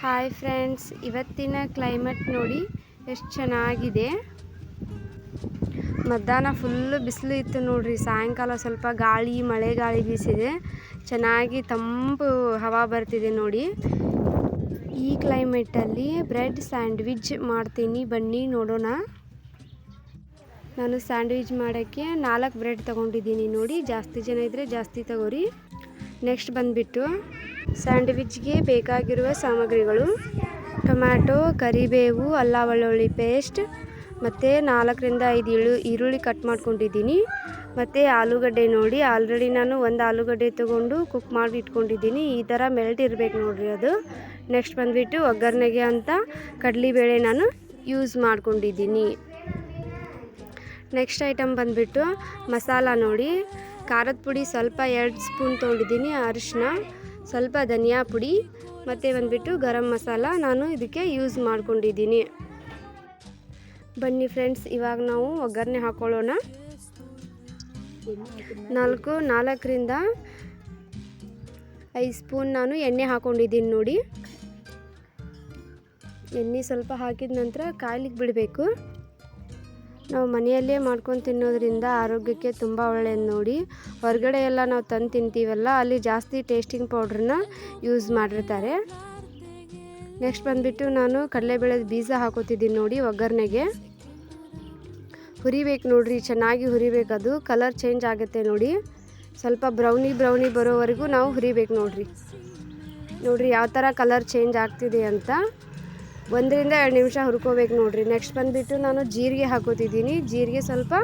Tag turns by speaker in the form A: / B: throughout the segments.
A: Hi friends ಇವತ್ತಿನ climate ನೋಡಿ ಎಷ್ಟು ಚೆನ್ನಾಗಿದೆ. ಮಧ್ಯಾಹ್ನ ಫುಲ್ಲು ಬಿಸಿಲು ಇತ್ತು ನೋಡ್ರಿ, ಸಾಯಂಕಾಲ ಸ್ವಲ್ಪ ಗಾಳಿ, ಮಳೆ ಗಾಳಿ ಬೀಸಿದೆ. ಚೆನ್ನಾಗಿ ತಂಪು ಹವಾ ಬರ್ತಿದೆ ನೋಡಿ. ಈ ಕ್ಲೈಮೇಟಲ್ಲಿ ಬ್ರೆಡ್ ಸ್ಯಾಂಡ್ವಿಚ್ ಮಾಡ್ತೀನಿ, ಬನ್ನಿ ನೋಡೋಣ. ನಾನು ಸ್ಯಾಂಡ್ವಿಚ್ ಮಾಡೋಕ್ಕೆ ನಾಲ್ಕು ಬ್ರೆಡ್ ತೊಗೊಂಡಿದ್ದೀನಿ ನೋಡಿ, ಜಾಸ್ತಿ ಜನ ಇದ್ದರೆ ಜಾಸ್ತಿ ತಗೋರಿ. ನೆಕ್ಸ್ಟ್ ಬಂದುಬಿಟ್ಟು ಸ್ಯಾಂಡ್ವಿಚ್ಗೆ ಬೇಕಾಗಿರುವ ಸಾಮಗ್ರಿಗಳು ಟೊಮ್ಯಾಟೊ, ಕರಿಬೇವು ಅಲ್ಲ ಬೆಳ್ಳುಳ್ಳಿ ಪೇಸ್ಟ್ ಮತ್ತು ನಾಲ್ಕರಿಂದ ಐದು ಇಳು ಈರುಳ್ಳಿ ಕಟ್ ಮಾಡ್ಕೊಂಡಿದ್ದೀನಿ. ಮತ್ತು ಆಲೂಗಡ್ಡೆ ನೋಡಿ, ಆಲ್ರೆಡಿ ನಾನು ಒಂದು ಆಲೂಗಡ್ಡೆ ತೊಗೊಂಡು ಕುಕ್ ಮಾಡಿ ಇಟ್ಕೊಂಡಿದ್ದೀನಿ. ಈ ಥರ ಮೆಲ್ಟ್ ಇರಬೇಕು ನೋಡಿರಿ ಅದು. ನೆಕ್ಸ್ಟ್ ಬಂದುಬಿಟ್ಟು ಒಗ್ಗರಣೆಗೆ ಅಂತ ಕಡಲೆಬೇಳೆ ನಾನು ಯೂಸ್ ಮಾಡ್ಕೊಂಡಿದ್ದೀನಿ. ನೆಕ್ಸ್ಟ್ ಐಟಮ್ ಬಂದುಬಿಟ್ಟು ಮಸಾಲ ನೋಡಿ. ಖಾರದ ಪುಡಿ ಸ್ವಲ್ಪ ಎರಡು ಸ್ಪೂನ್ ತೊಗೊಂಡಿದ್ದೀನಿ ಅರಿಶಿನ ಸ್ವಲ್ಪ ಧನಿಯಾ ಪುಡಿ ಮತ್ತು ಬಂದುಬಿಟ್ಟು ಗರಂ ಮಸಾಲ ನಾನು ಇದಕ್ಕೆ ಯೂಸ್ ಮಾಡ್ಕೊಂಡಿದ್ದೀನಿ. ಬನ್ನಿ ಫ್ರೆಂಡ್ಸ್ ಇವಾಗ ನಾವು ಒಗ್ಗರಣೆ ಹಾಕ್ಕೊಳ್ಳೋಣ ನಾಲ್ಕು, ನಾಲ್ಕರಿಂದ ಐದು ಸ್ಪೂನ್ ನಾನು ಎಣ್ಣೆ ಹಾಕ್ಕೊಂಡಿದ್ದೀನಿ ನೋಡಿ. ಎಣ್ಣೆ ಸ್ವಲ್ಪ ಹಾಕಿದ ನಂತರ ಕಾಯ್ಲಿಕ್ಕೆ ಬಿಡಬೇಕು. ನಾವು ಮನೆಯಲ್ಲೇ ಮಾಡ್ಕೊಂಡು ತಿನ್ನೋದ್ರಿಂದ ಆರೋಗ್ಯಕ್ಕೆ ತುಂಬ ಒಳ್ಳೆಯದು ನೋಡಿ. ಹೊರಗಡೆ ಎಲ್ಲ ನಾವು ತಂದು ತಿಂತೀವಲ್ಲ, ಅಲ್ಲಿ ಜಾಸ್ತಿ ಟೇಸ್ಟಿಂಗ್ ಪೌಡ್ರನ್ನ ಯೂಸ್ ಮಾಡಿರ್ತಾರೆ. ನೆಕ್ಸ್ಟ್ ಬಂದುಬಿಟ್ಟು ನಾನು ಕಡಲೆಬೇಳೆ ಬೀಜ ಹಾಕೋತಿದ್ದೀನಿ ನೋಡಿ ಒಗ್ಗರಣೆಗೆ. ಹುರಿಬೇಕು ನೋಡಿರಿ, ಚೆನ್ನಾಗಿ ಹುರಿಬೇಕು ಅದು. ಕಲರ್ ಚೇಂಜ್ ಆಗುತ್ತೆ ನೋಡಿ. ಸ್ವಲ್ಪ ಬ್ರೌನಿ ಬ್ರೌನಿ ಬರೋವರೆಗೂ ನಾವು ಹುರಿಬೇಕು ನೋಡಿರಿ. ನೋಡಿರಿ ಯಾವ ಥರ ಕಲರ್ ಚೇಂಜ್ ಆಗ್ತಿದೆ ಅಂತ. ಒಂದರಿಂದ ಎರಡು ನಿಮಿಷ ಹುರ್ಕೋಬೇಕು ನೋಡಿರಿ. ನೆಕ್ಸ್ಟ್ ಬಂದುಬಿಟ್ಟು ನಾನು ಜೀರಿಗೆ ಹಾಕೋತಿದ್ದೀನಿ. ಜೀರಿಗೆ ಸ್ವಲ್ಪ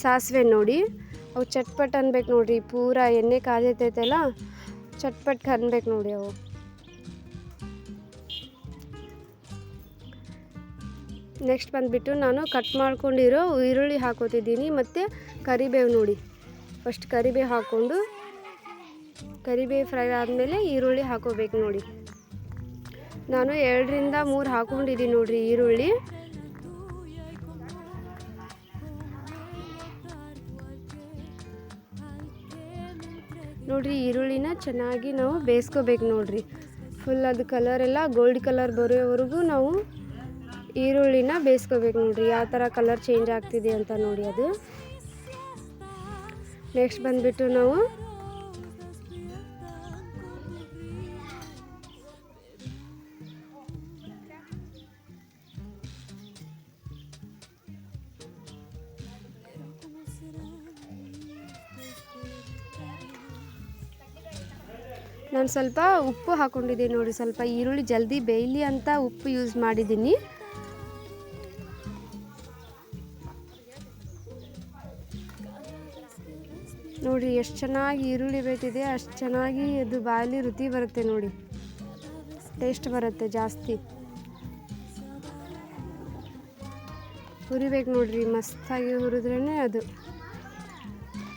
A: ಸಾಸಿವೆ ನೋಡಿ. ಅವು ಚಟ್ಪಟ್ ಅನ್ಬೇಕು ನೋಡಿರಿ. ಪೂರ ಎಣ್ಣೆ ಕಾದೈತೈತಲ್ಲ, ಚಟ್ಪಟ್ ಅನ್ಬೇಕು ನೋಡಿ ಅವು. ನೆಕ್ಸ್ಟ್ ಬಂದುಬಿಟ್ಟು ನಾನು ಕಟ್ ಮಾಡ್ಕೊಂಡಿರೋ ಈರುಳ್ಳಿ ಹಾಕೋತಿದ್ದೀನಿ ಮತ್ತು ಕರಿಬೇವು ನೋಡಿ. ಫಸ್ಟ್ ಕರಿಬೇವು ಹಾಕ್ಕೊಂಡು ಕರಿಬೇವು ಫ್ರೈ ಆದಮೇಲೆ ಈರುಳ್ಳಿ ಹಾಕೋಬೇಕು ನೋಡಿ. ನಾನು ಎರಡರಿಂದ ಮೂರು ಹಾಕೊಂಡಿದ್ದೀನಿ ನೋಡಿರಿ ಈರುಳ್ಳಿ. ನೋಡ್ರಿ ಈರುಳ್ಳಿನ ಚೆನ್ನಾಗಿ ನಾವು ಬೇಯಿಸ್ಕೋಬೇಕು ನೋಡಿರಿ. ಫುಲ್ ಅದು ಕಲರ್ ಎಲ್ಲ ಗೋಲ್ಡ್ ಕಲರ್ ಬರೋವರೆಗೂ ನಾವು ಈರುಳ್ಳಿನ ಬೇಯಿಸ್ಕೋಬೇಕು ನೋಡಿರಿ. ಯಾವ ಥರ ಕಲರ್ ಚೇಂಜ್ ಆಗ್ತಿದೆ ಅಂತ ನೋಡಿ ಅದು. ನೆಕ್ಸ್ಟ್ ಬಂದುಬಿಟ್ಟು ನಾವು ನಾನು ಸ್ವಲ್ಪ ಉಪ್ಪು ಹಾಕ್ಕೊಂಡಿದ್ದೀನಿ ನೋಡಿ, ಸ್ವಲ್ಪ ಈರುಳ್ಳಿ ಜಲ್ದಿ ಬೇಯಲಿ ಅಂತ ಉಪ್ಪು ಯೂಸ್ ಮಾಡಿದ್ದೀನಿ. ನೋಡಿ, ಎಷ್ಟು ಚೆನ್ನಾಗಿ ಈರುಳ್ಳಿ ಬೇಯ್ತಿದೆ, ಅಷ್ಟು ಚೆನ್ನಾಗಿ ಅದು ಬಾಯಲ್ಲಿ ರುಚಿ ಬರುತ್ತೆ ನೋಡಿ. ಟೇಸ್ಟ್ ಬರುತ್ತೆ ಜಾಸ್ತಿ. ಹುರಿಬೇಕು ನೋಡಿರಿ, ಮಸ್ತಾಗಿ ಹುರಿದ್ರೇ ಅದು.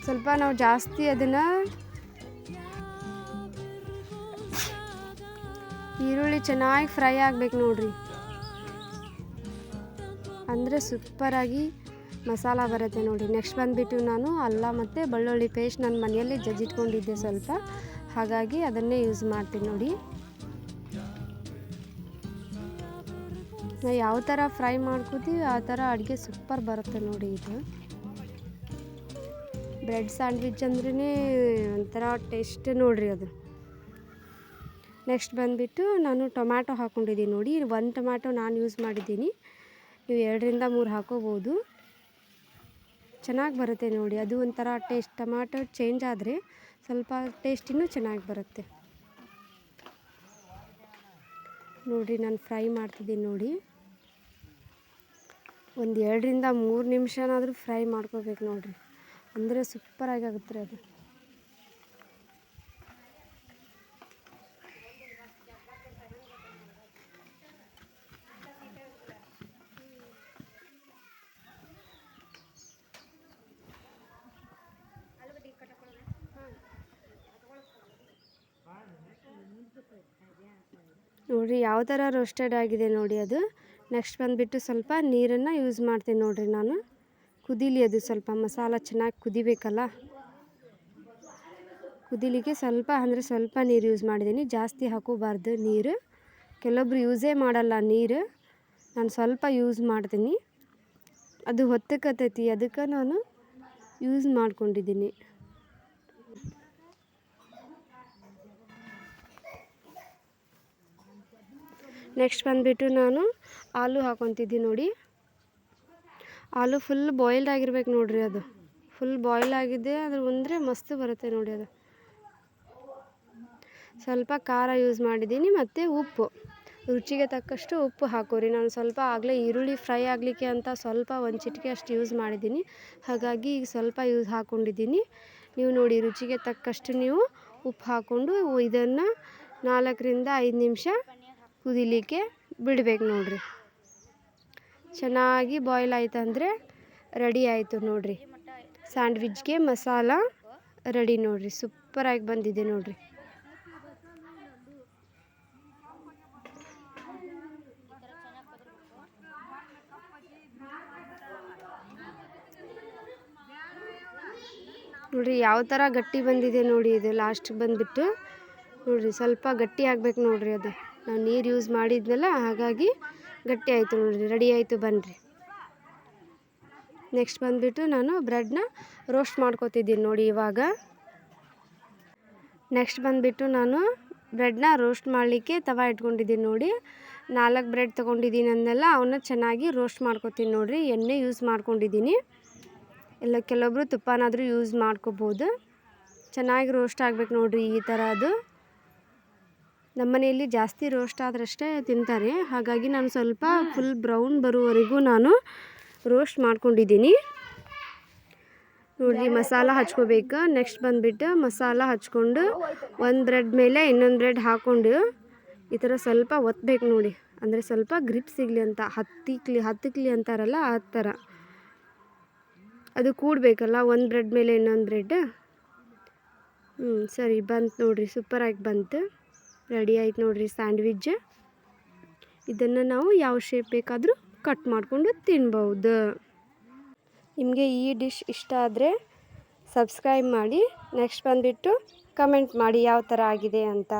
A: ಸ್ವಲ್ಪ ನಾವು ಜಾಸ್ತಿ ಅದನ್ನು ಈರುಳ್ಳಿ ಚೆನ್ನಾಗಿ ಫ್ರೈ ಆಗ್ಬೇಕು ನೋಡ್ರಿ. ಅಂದರೆ ಸೂಪರಾಗಿ ಮಸಾಲ ಬರುತ್ತೆ ನೋಡಿ ನೆಕ್ಸ್ಟ್ ಬಂದುಬಿಟ್ಟು ನಾನು ಅಲ್ಲ ಮತ್ತು ಬೆಳ್ಳುಳ್ಳಿ ಪೇಸ್ಟ್ ನನ್ನ ಮನೆಯಲ್ಲಿ ಜಜ್ಜಿಟ್ಕೊಂಡಿದ್ದೆ ಸ್ವಲ್ಪ. ಹಾಗಾಗಿ ಅದನ್ನೇ ಯೂಸ್ ಮಾಡ್ತೀನಿ ನೋಡಿ. ನಾವು ಯಾವ ಥರ ಫ್ರೈ ಮಾಡ್ಕೋತೀವಿ, ಆ ಥರ ಅಡುಗೆ ಸೂಪರ್ ಬರುತ್ತೆ ನೋಡಿ ಇದು. ಬ್ರೆಡ್ ಸ್ಯಾಂಡ್ವಿಚ್ ಅಂದ್ರೇ ಒಂಥರ ಟೇಸ್ಟ್ ನೋಡಿರಿ ಅದು. ನೆಕ್ಸ್ಟ್ ಬಂದುಬಿಟ್ಟು ನಾನು ಟೊಮ್ಯಾಟೊ ಹಾಕ್ಕೊಂಡಿದ್ದೀನಿ ನೋಡಿ. ಒಂದು ಟೊಮ್ಯಾಟೊ ನಾನು ಯೂಸ್ ಮಾಡಿದ್ದೀನಿ. ನೀವು ಎರಡರಿಂದ ಮೂರು ಹಾಕೋಬೋದು. ಚೆನ್ನಾಗಿ ಬರುತ್ತೆ ನೋಡಿ. ಅದು ಒಂಥರ ಟೇಸ್ಟ್, ಟೊಮ್ಯಾಟೊ ಚೇಂಜ್ ಆದರೆ ಸ್ವಲ್ಪ ಟೇಸ್ಟ್ ಇನ್ನೂ ಚೆನ್ನಾಗಿ ಬರುತ್ತೆ. ನೋಡಿರಿ ನಾನು ಫ್ರೈ ಮಾಡ್ತಿದ್ದೀನಿ ನೋಡಿ. ಒಂದು ಎರಡರಿಂದ ಮೂರು ನಿಮಿಷನಾದರೂ ಫ್ರೈ ಮಾಡ್ಕೋಬೇಕು ನೋಡಿರಿ. ಅಂದರೆ ಸೂಪರಾಗಿ ಆಗುತ್ತೆ ಅದು. ನೋಡಿರಿ, ಯಾವ ಥರ ರೋಸ್ಟೆಡ್ ಆಗಿದೆ ನೋಡಿ ಅದು. ನೆಕ್ಸ್ಟ್ ಬಂದುಬಿಟ್ಟು ಸ್ವಲ್ಪ ನೀರನ್ನು ಯೂಸ್ ಮಾಡ್ತೀನಿ ನೋಡಿರಿ ನಾನು. ಕುದೀಲಿ ಅದು ಸ್ವಲ್ಪ, ಮಸಾಲ ಚೆನ್ನಾಗಿ ಕುದಿಬೇಕಲ್ಲ? ಕುದಿಲಿಕ್ಕೆ ಸ್ವಲ್ಪ, ಅಂದರೆ ಸ್ವಲ್ಪ ನೀರು ಯೂಸ್ ಮಾಡಿದ್ದೀನಿ. ಜಾಸ್ತಿ ಹಾಕೋಬಾರ್ದು ನೀರು. ಕೆಲವೊಬ್ರು ಯೂಸೇ ಮಾಡಲ್ಲ ನೀರು. ನಾನು ಸ್ವಲ್ಪ ಯೂಸ್ ಮಾಡ್ತೀನಿ. ಅದು ಹೊತ್ತಕತ್ತೈತಿ ಅದಕ್ಕೆ ನಾನು ಯೂಸ್ ಮಾಡ್ಕೊಂಡಿದ್ದೀನಿ. ನೆಕ್ಸ್ಟ್ ಬಂದುಬಿಟ್ಟು ನಾನು ಆಲೂ ಹಾಕೊತಿದ್ದೀನಿ ನೋಡಿ. ಆಲೂ ಫುಲ್ ಬಾಯ್ಲ್ಡ್ ಆಗಿರ್ಬೇಕು ನೋಡಿರಿ ಅದು. ಫುಲ್ ಬಾಯ್ಲ್ ಆಗಿದೆ, ಅದ್ರ ಉಂದ್ರೆ ಮಸ್ತ್ ಬರುತ್ತೆ ನೋಡಿ ಅದು. ಸ್ವಲ್ಪ ಖಾರ ಯೂಸ್ ಮಾಡಿದ್ದೀನಿ ಮತ್ತು ಉಪ್ಪು. ರುಚಿಗೆ ತಕ್ಕಷ್ಟು ಉಪ್ಪು ಹಾಕೋರಿ. ನಾನು ಸ್ವಲ್ಪ ಆಗಲೇ ಈರುಳ್ಳಿ ಫ್ರೈ ಆಗಲಿಕ್ಕೆ ಅಂತ ಸ್ವಲ್ಪ ಒಂದು ಚಿಟಿಕೆ ಅಷ್ಟು ಯೂಸ್ ಮಾಡಿದ್ದೀನಿ. ಹಾಗಾಗಿ ಈಗ ಸ್ವಲ್ಪ ಯೂಸ್ ಹಾಕ್ಕೊಂಡಿದ್ದೀನಿ ನೀವು ನೋಡಿ ರುಚಿಗೆ ತಕ್ಕಷ್ಟು ನೀವು ಉಪ್ಪು ಹಾಕ್ಕೊಂಡು ಇದನ್ನು ನಾಲ್ಕರಿಂದ ಐದು ನಿಮಿಷ ಕುದಿಲಿಕ್ಕೆ ಬಿಡ್ಬೇಕು ನೋಡಿರಿ. ಚೆನ್ನಾಗಿ ಬಾಯ್ಲ್ ಆಯ್ತಂದರೆ ರೆಡಿ ಆಯಿತು ನೋಡಿರಿ. ಸ್ಯಾಂಡ್ವಿಚ್ಗೆ ಮಸಾಲ ರೆಡಿ ನೋಡಿರಿ. ಸೂಪರಾಗಿ ಬಂದಿದೆ ನೋಡಿರಿ. ನೋಡಿರಿ ಯಾವ ಥರ ಗಟ್ಟಿ ಬಂದಿದೆ ನೋಡಿ ಇದು ಲಾಸ್ಟಿಗೆ ಬಂದುಬಿಟ್ಟು. ನೋಡಿರಿ ಸ್ವಲ್ಪ ಗಟ್ಟಿ ಆಗ್ಬೇಕು ನೋಡಿರಿ ಅದು. ನಾವು ನೀರು ಯೂಸ್ ಮಾಡಿದ್ನಲ್ಲ, ಹಾಗಾಗಿ ಗಟ್ಟಿ ಆಯಿತು ನೋಡಿರಿ ರೆಡಿ ಆಯಿತು ಬನ್ನಿರಿ ನೆಕ್ಸ್ಟ್ ಬಂದುಬಿಟ್ಟು ನಾನು ಬ್ರೆಡ್ನ ರೋಸ್ಟ್ ಮಾಡ್ಕೋತಿದ್ದೀನಿ ನೋಡಿ ಇವಾಗ. ನೆಕ್ಸ್ಟ್ ಬಂದುಬಿಟ್ಟು ನಾನು ಬ್ರೆಡ್ನ ರೋಸ್ಟ್ ಮಾಡಲಿಕ್ಕೆ ತವ ಇಟ್ಕೊಂಡಿದ್ದೀನಿ ನೋಡಿ. ನಾಲ್ಕು ಬ್ರೆಡ್ ತೊಗೊಂಡಿದ್ದೀನಿ ಅಂದೆಲ್ಲ, ಅವನ್ನ ಚೆನ್ನಾಗಿ ರೋಸ್ಟ್ ಮಾಡ್ಕೊತೀನಿ ನೋಡಿರಿ, ಎಣ್ಣೆ ಯೂಸ್ ಮಾಡ್ಕೊಂಡಿದ್ದೀನಿ. ಇಲ್ಲ ಕೆಲವೊಬ್ಬರು ತುಪ್ಪನಾದರೂ ಯೂಸ್ ಮಾಡ್ಕೋಬೋದು. ಚೆನ್ನಾಗಿ ರೋಸ್ಟ್ ಆಗ್ಬೇಕು ನೋಡಿರಿ ಈ ಥರ ಅದು. ನಮ್ಮ ಮನೆಯಲ್ಲಿ ಜಾಸ್ತಿ ರೋಸ್ಟ್ ಆದ್ರಷ್ಟೇ ತಿಂತಾರೆ. ಹಾಗಾಗಿ ನಾನು ಸ್ವಲ್ಪ ಫುಲ್ ಬ್ರೌನ್ ಬರುವವರೆಗೂ ನಾನು ರೋಸ್ಟ್ ಮಾಡ್ಕೊಂಡಿದ್ದೀನಿ. ನೋಡಿರಿ, ಮಸಾಲ ಹಚ್ಕೋಬೇಕು. ನೆಕ್ಸ್ಟ್ ಬಂದುಬಿಟ್ಟು ಮಸಾಲ ಹಚ್ಕೊಂಡು ಒಂದು ಬ್ರೆಡ್ ಮೇಲೆ ಇನ್ನೊಂದು ಬ್ರೆಡ್ ಹಾಕ್ಕೊಂಡು ಈ ಥರ ಸ್ವಲ್ಪ ಒತ್ತಬೇಕು ನೋಡಿ. ಅಂದರೆ ಸ್ವಲ್ಪ ಗ್ರಿಪ್ ಸಿಗಲಿ ಅಂತ, ಹತ್ತಿಕ್ಲಿ ಹತ್ತಿಕ್ಲಿ ಅಂತಾರಲ್ಲ ಆ ಥರ ಅದು ಕೂಡಬೇಕಲ್ಲ, ಒಂದು ಬ್ರೆಡ್ ಮೇಲೆ ಇನ್ನೊಂದು ಬ್ರೆಡ್ ಹ್ಞೂ ಸರಿ, ಬಂತು ನೋಡಿರಿ ಸೂಪರಾಗಿ ಬಂತು. ರೆಡಿ ಆಯ್ತು ನೋಡಿರಿ ಸ್ಯಾಂಡ್ವಿಜ್ ಇದನ್ನು ನಾವು ಯಾವ ಶೇಪ್ ಬೇಕಾದರೂ ಕಟ್ ಮಾಡಿಕೊಂಡು ತಿನ್ಬೌದು. ನಿಮಗೆ ಈ ಡಿಶ್ ಇಷ್ಟ ಆದರೆ ಸಬ್ಸ್ಕ್ರೈಬ್ ಮಾಡಿ ನೆಕ್ಸ್ಟ್ ಬಂದುಬಿಟ್ಟು ಕಮೆಂಟ್ ಮಾಡಿ ಯಾವ ಥರ ಆಗಿದೆ ಅಂತ.